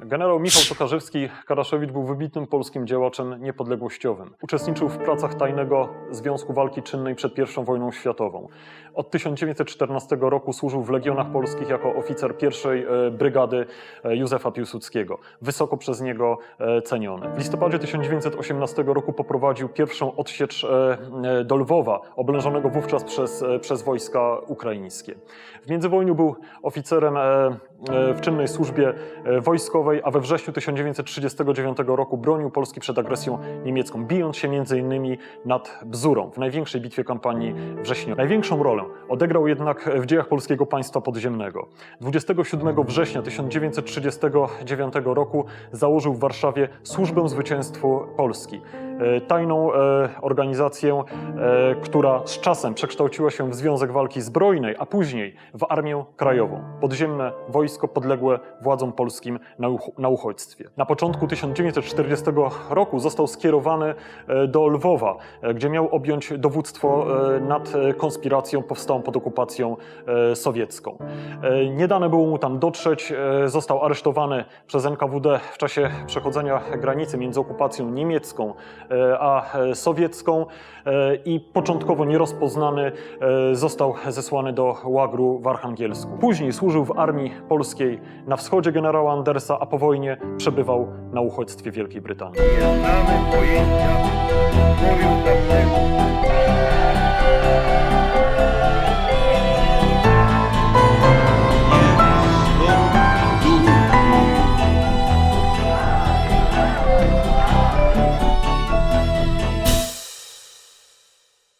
Generał Michał Tokarzewski Karaszewicz był wybitnym polskim działaczem niepodległościowym. Uczestniczył w pracach Tajnego Związku Walki Czynnej przed I wojną światową. Od 1914 roku służył w Legionach Polskich jako oficer pierwszej e, brygady e, Józefa Piłsudskiego. Wysoko przez niego e, ceniony. W listopadzie 1918 roku poprowadził pierwszą odsiecz do Lwowa, oblężonego wówczas przez, przez wojska ukraińskie. W międzywojniu był oficerem w czynnej służbie e, a we wrześniu 1939 roku bronił Polski przed agresją niemiecką, bijąc się m.in. nad Bzurą w największej bitwie kampanii wrześniowej. Największą rolę odegrał jednak w dziejach polskiego państwa podziemnego. 27 września 1939 roku założył w Warszawie Służbę Zwycięstwu Polski. E, Tajną e, organizację, e, która z czasem przekształciła się w Związek Walki Zbrojnej, a później w Armię Krajową. Podziemne wojsko podległe władzom polskim na, uch- na uchodźstwie. Na początku 1940 roku został skierowany do Lwowa, gdzie miał objąć dowództwo nad konspiracją powstałą pod okupacją sowiecką. Nie dane było mu tam dotrzeć, został aresztowany przez NKWD w czasie przechodzenia granicy między okupacją niemiecką a e, sowiecką e, i początkowo nierozpoznany e, został zesłany do łagru w Archangelsku. Później służył w armii polskiej na wschodzie generała Andersa, a po wojnie przebywał na uchodźstwie Wielkiej Brytanii. Nie znamy pojęcia człowieka